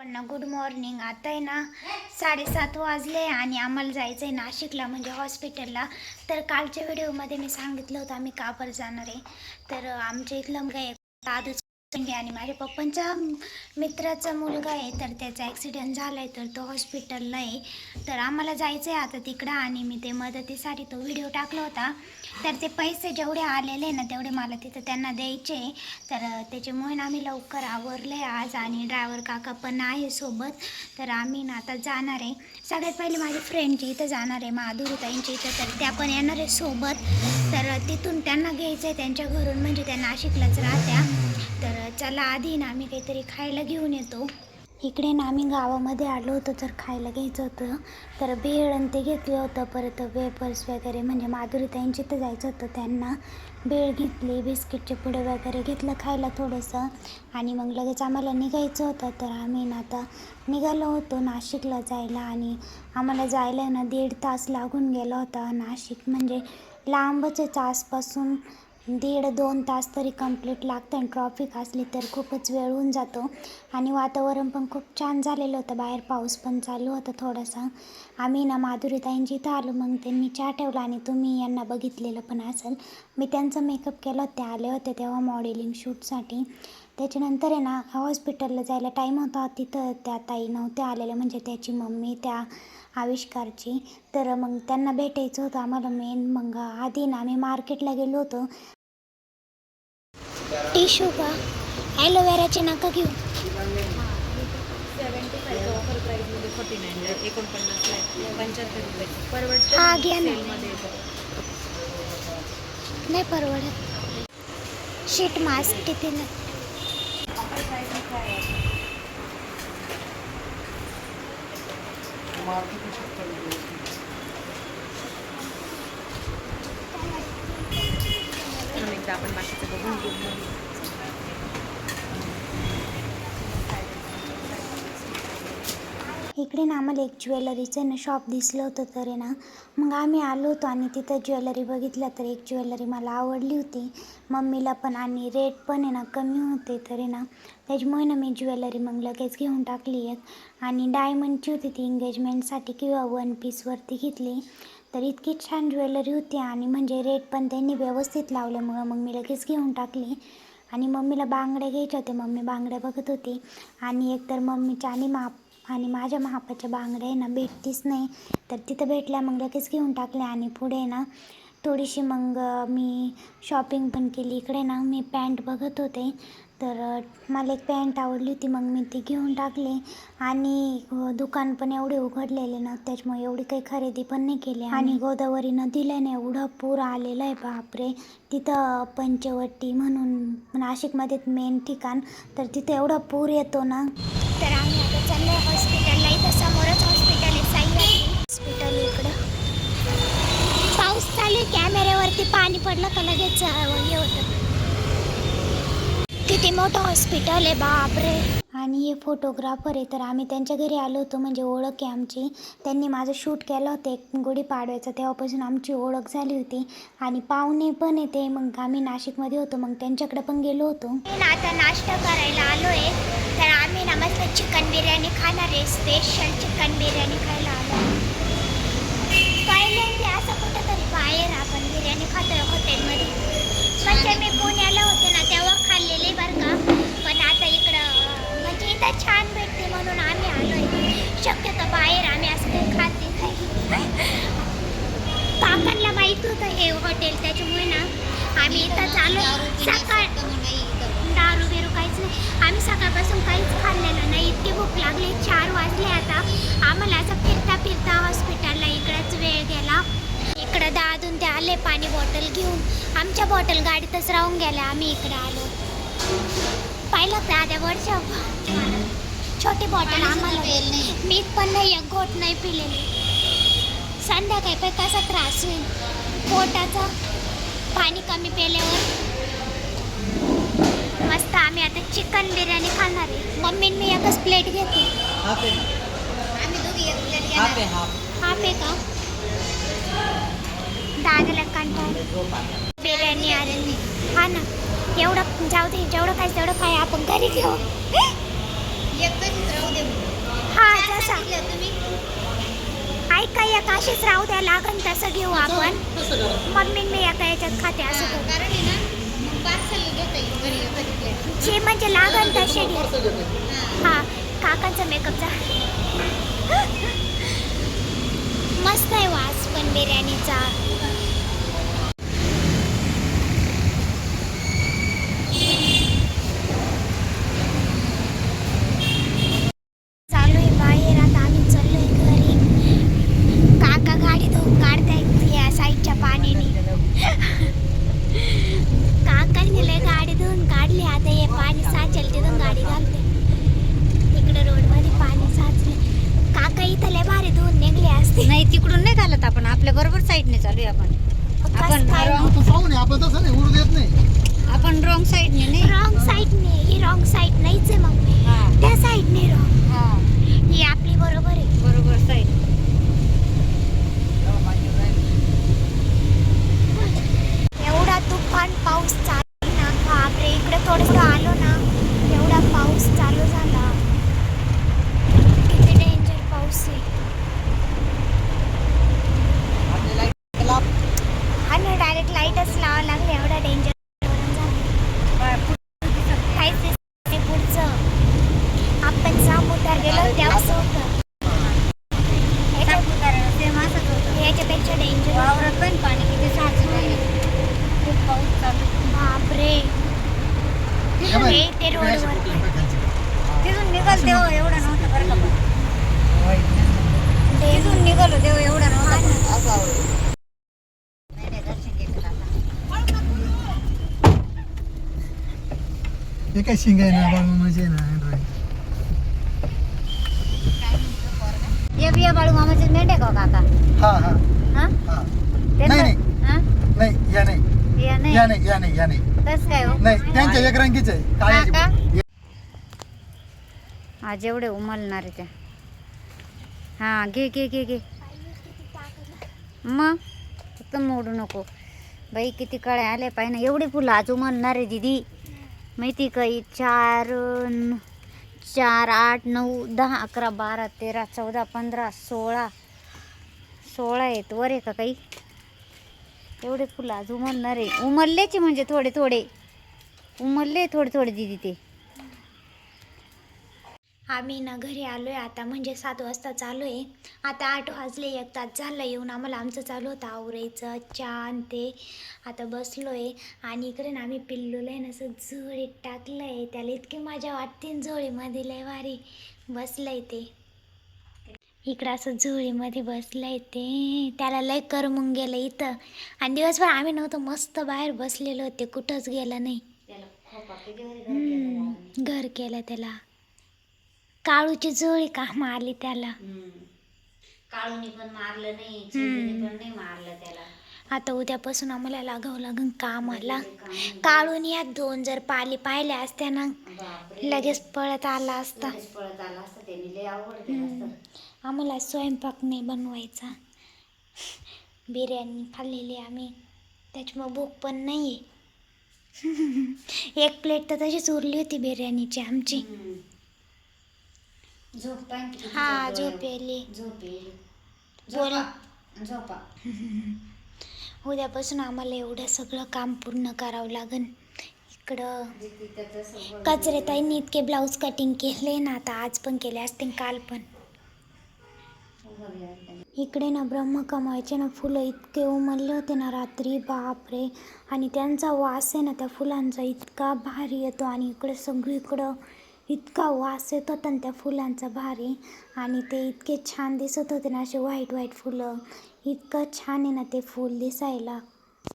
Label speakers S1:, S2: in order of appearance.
S1: पण ना good morning आता आहे ना साडेसात वाजले आणि आम्हाला जायचं आहे नाशिकला म्हणजे हॉस्पिटलला तर कालच्या व्हिडिओमध्ये मी सांगितलं होतं आम्ही का बरं जाणार आहे. तर आमच्या इथलं काय दादूच आणि माझ्या पप्पांचा मित्राचा मुलगा आहे. तर त्याचा ॲक्सिडेंट झाला आहे तर तो हॉस्पिटलला आहे. तर आम्हाला जायचं आहे आता तिकडं आणि मी ते मदतीसाठी तो व्हिडिओ टाकला होता. तर ते पैसे जेवढे आलेले ना तेवढे मला तिथं त्यांना द्यायचे. तर त्याच्यामुळे ना आम्ही लवकर आवरले आज आणि ड्रायव्हर काका पण आहे सोबत. तर आम्ही ना आता जाणार आहे. सगळ्यात पहिले माझ्या फ्रेंडच्या इथं जाणार आहे माधुरीताईंच्या इथं तर त्या पण येणार आहे सोबत. तर तिथून त्यांना घ्यायचं आहे त्यांच्या घरून म्हणजे त्या नाशिकलाच राहत्या. तर चला आधी ना आम्ही काहीतरी खायला घेऊन येतो. इकडे ना आम्ही गावामध्ये आलो होतो तर खायला घ्यायचं होतं. तर भेळ आणि ते घेतलं होतं परत वेपर्स वगैरे. म्हणजे माधुरीताईंची तर जायचं होतं त्यांना भेळ घेतली बिस्किटचे पुडे वगैरे घेतलं खायला थोडंसं. आणि मग लगेच आम्हाला निघायचं होतं तर आम्ही ना आता निघालो होतो नाशिकला जायला. आणि आम्हाला जायला ना दीड तास लागून गेला होता. नाशिक म्हणजे लांबच आहे आसपासून दीड दोन तास तरी कंप्लीट लागतं आणि ट्रॉफिक असली तर खूपच वेळ होऊन जातो. आणि वातावरण पण खूप छान झालेलं होतं. बाहेर पाऊस पण चालू होता थोडासा. आम्ही ना माधुरीताईंची इथं आलो मग त्यांनी चहा ठेवला आणि तुम्ही यांना बघितलेलं पण असेल. मी त्यांचा मेकअप केला ते आले होते तेव्हा मॉडेलिंग शूटसाठी त्याच्यानंतर आहे ना हॉस्पिटलला जायला टाईम होता. तिथं त्या ताई नव्हत्या आलेल्या म्हणजे त्याची मम्मी त्या आविष्कारची. तर मग त्यांना भेटायचं होतं. आम्हाला मेन मग आधी ना आम्ही मार्केटला गेलो होतो. टिशू का? ॲलोवेराचे नका घेऊ.
S2: ऑफर एकोणपन्नासला रुपये
S1: हा, घ्या ना. नाही परवडत. शीट मास्क किती ना.
S2: आता आपण बाकीचं बघून घेऊ.
S1: इकडे ना आम्हाला एक ज्वेलरीचं ना शॉप दिसलं होतं तर आहे ना मग आम्ही आलो होतो आणि तिथं ज्वेलरी बघितलं तर एक ज्वेलरी मला आवडली होती. मम्मीला पण आणि रेट पण आहे ना कमी होते तर ना त्याच्यामुळे ना मी ज्वेलरी मग लगेच घेऊन टाकली एक. आणि डायमंडची होती ती एंगेजमेंटसाठी किंवा वन पीसवरती घेतली. तर इतकी छान ज्वेलरी होती आणि म्हणजे रेट पण त्यांनी व्यवस्थित लावल्यामुळं मग मी लगेच घेऊन टाकली. आणि मम्मीला बांगड्या घ्यायच्या होत्या. मम्मी बांगड्या बघत होती. आणि एकतर मम्मीच्या आणि माप आणि माझ्या मापाच्या बांगड्या आहे ना भेटतीच नाही. तर तिथं भेटल्या मग लगेच घेऊन टाकल्या. आणि पुढे ना थोडीशी मग मी शॉपिंग पण केली. इकडे ना मी पॅन्ट बघत होते. तर मला एक पॅन्ट आवडली होती. मग मी ती घेऊन टाकली. आणि दुकान पण एवढे उघडलेले ना त्याच्यामुळे एवढी काही खरेदी पण नाही केली. आणि गोदावरी नदीला ना एवढा पूर आलेला आहे. बापरे! तिथं पंचवटी म्हणून नाशिकमध्ये मेन ठिकाण. तर तिथं एवढा पूर येतो ना. तर आम्ही आता चाललो हॉस्पिटलला इथं समोरच हॉस्पिटल आहे. साई हॉस्पिटल इकडं. पाऊस कॅमेऱ्यावरती पाणी पडलं का लगेच हे होतं. किती मोठं हॉस्पिटल आहे बापरे. आणि हे फोटोग्राफर आहे तर आम्ही त्यांच्या घरी आलो होतो म्हणजे ओळख आहे आमची. त्यांनी माझं शूट केलं होतं एक गुढीपाडव्याचं तेव्हापासून आमची ओळख झाली होती. आणि पाहुणे पण येते मग आम्ही नाशिकमध्ये होतो मग त्यांच्याकडे पण गेलो होतो. आता नाश्ता करायला आलो आहे तर आम्ही ना मस्त चिकन बिर्याणी खाणार आहे स्पेशल चिकन बिर्याणी खायला आलो पहिल्यांदा असं कुठंतरी बाहेर आपण बिर्याणी खातोय हॉटेलमध्ये म्हणजे मी पुण्याला होते ना तेव्हा खाल्लेली बरं का. पण आता इकडं म्हणजे इथं छान भेटते म्हणून आम्ही आलोय. शक्यतो बाहेर आम्ही असं काही खाते नाही काकांना माहीत होतं हे हॉटेल त्याच्यामुळे ना आम्ही इथं चालू सकाळ दारू बिरू काहीच नाही. आम्ही सकाळपासून काहीच खाल्लेलं नाही. इतकी भूक लागली चार वाजले आता. आम्हाला असं फिरता फिरता हॉस्पिटलला इकडंच वेळ गेला. इकडं दादून ते आले पाणी बॉटल घेऊन. आमच्या बॉटल गाडीतच राहून गेल्या. आम्ही इकडं आलो. पाहिलं दाद्या वर्षा छोटी बॉटल आम्हाला मी पण नाही एक घोट नाही पिलेली. संध्याकाळी पण कसा त्रास होईल? पोटाचा पाणी कमी पिल्यावर. मस्त आम्ही आता चिकन बिर्याणी खाणार आहे. मम्मी मी एकच प्लेट घेते.
S3: हाफ आहे
S1: का? दादाला कंटाळ. बिर्याणी आलेली हा ना एवढं जाऊ दे जेवढं काय तेवढं काय आपण घरी घेऊ.
S2: एक तशीच राहू दे
S1: असा ऐका एक अशीच राहू द्या लागन तसं घेऊ आपण. मम्मी मी एका याच्यात खाते असं करू.
S2: कारण आहे ना
S1: जे म्हणजे लागन तसे हा काकांचा मेकअपचा मस्त आहे वास पण बिर्याणीचा चालू आहे बाहेर आता आम्ही चाललोय घरी काका गाडी धुवून काढतायत या साईडच्या पाण्याने काकांनी लय गाडी धुवून काढली आता हे पाणी साचेल तिथून गाडी घालते इकडे रोडमध्ये पाणी साचले काका इथं लय भारी धुवून निघले असते
S2: नाही तिकडून नाही घालत आपण आपल्या साईडने चालू आहे आपण आपण
S1: काय
S3: आपण पाहून आपण तसं नाही उरू देत नाही.
S2: आपण रॉंग साईडने नाही.
S1: रॉंग साईडने ही रॉंग साईड नाहीच आहे मग.
S2: हा.
S1: त्या साईडने रॉंग
S2: हा.
S1: ही आपली बरोबर आहे.
S2: बरोबर साईड
S1: एवढा तुफान पाऊस चालू ना बापरे इकडे थोडस आलो ना एवढा पाऊस चालू झाला किती डेंजर पाऊस आहे हा ना डायरेक्ट लाईटच लावावं लागलं एवढा डेंजर काहीच दिसत नाही पुढचं आपण समुद्रात गेलो तेव्हाच होतं. याच्या-
S2: सेम असंच होतं
S1: याच्यापेक्षा डेंजर
S2: वावरात पण पाणी किती साचलं आहे. खूप पाऊस चालू आहे.
S1: बापरे.
S3: हे बघ,
S1: ते रोडवर
S2: तिथून निघाल तेव्हा एवढा नव्हता बरं का पण. तिथून निघालो तेव्हा एवढा नव्हता नाही, नाही, दर्शन घेतलं आता.
S3: हे काय शिंग आहे ना बाळू म्हणजे ना Android.
S2: ये बिया बाळू मामाचे मेंढ्या का हो काका.
S3: हा हा.
S2: हा?
S3: हा.
S2: ते
S3: नाही,
S2: तर-
S3: नाही.
S2: हा?
S3: नाही या नाही.
S2: या नाही?
S3: या नाही या नाही या नाही.
S2: तस काय हो?
S3: नाही त्यांच्या एक रंगीच आहे. काळ्याची.
S2: आज एवढे उमलणार त्या. हा घे घे घे घे. मग? फक्त मोडू नको. बाई किती कळे आले पाहिजे ना. एवढी फुलं आज उमलणार आहे दिदी. माहिती का? ही चार चार आठ नऊ दहा अकरा बारा तेरा चौदा पंधरा सोळा. सोळा आहेत वर आहे का काही? एवढे फुलं आज उमलणार आहे. उमरल्याचे म्हणजे थोडे थोडे. उमरले थोडे थोडे दिदी ते.
S1: आम्ही ना घरी आलोय आता म्हणजे सात वाजता चालू आहे आता आठ वाजले एक तास झाला येऊन. आम्हाला आमचं चालू होतं आवरायचं छान ते आता बसलोय आणि इकडे ना आम्ही पिल्लूला आहे ना असं झोळीत टाकलंय. त्याला इतकी मजा वाटते झोळीमध्ये लय भारी बसलंय ते. इकडं असं झोळीमध्ये बसलंय ते. त्याला लय करमून गेलं इथं. आणि दिवसभर आम्ही नव्हतं मस्त बाहेर बसलेलो होते. कुठंच गेलं नाही. घर केलं त्याला. काळूची जोळी काम आली त्याला?
S2: काळूनी पण मारलं नाही
S1: चिंटीनी
S2: पण नाही मारलं त्याला.
S1: आता उद्यापासून आम्हाला लागावं लागन कामाला काळून या दोन जर पाली पाहिल्या असत्या ना लगेच पळत आला असता.
S2: पळत आला असतं त्यांनी लय आवड
S1: हम्म. आम्हाला स्वयंपाक नाही बनवायचा. बिर्याणी खाल्लेली आम्ही. त्याच्यामुळे भूक पण नाही आहे एक प्लेट तर तशीच उरली होती बिर्याणीची आमची.
S2: झोप किती
S1: हा
S2: झोप
S1: झोप येली
S2: झोप येईल
S1: बोल.
S2: झोपा. झोपा.
S1: उद्यापासून आम्हाला एवढं सगळं काम पूर्ण करावं लागन. इकडं
S2: जिथे त्याचं सगळं
S1: कचरेताईंनी इतके ब्लाऊज कटिंग केले ना आता आज पण केले असतील काल पण. इकडे ना ब्रह्मकमळचे ना फुलं इतके उमलले होते ना रात्री बापरे. आणि त्यांचा वास आहे ना त्या फुलांचा इतका भारी येतो आणि इकडे सगळीकडं इतका वास येत होता ना त्या फुलांचा भारी. आणि ते इतके छान दिसत होते ना असे व्हाईट व्हाईट फुलं. इतकं छान आहे ना ते फूल दिसायला.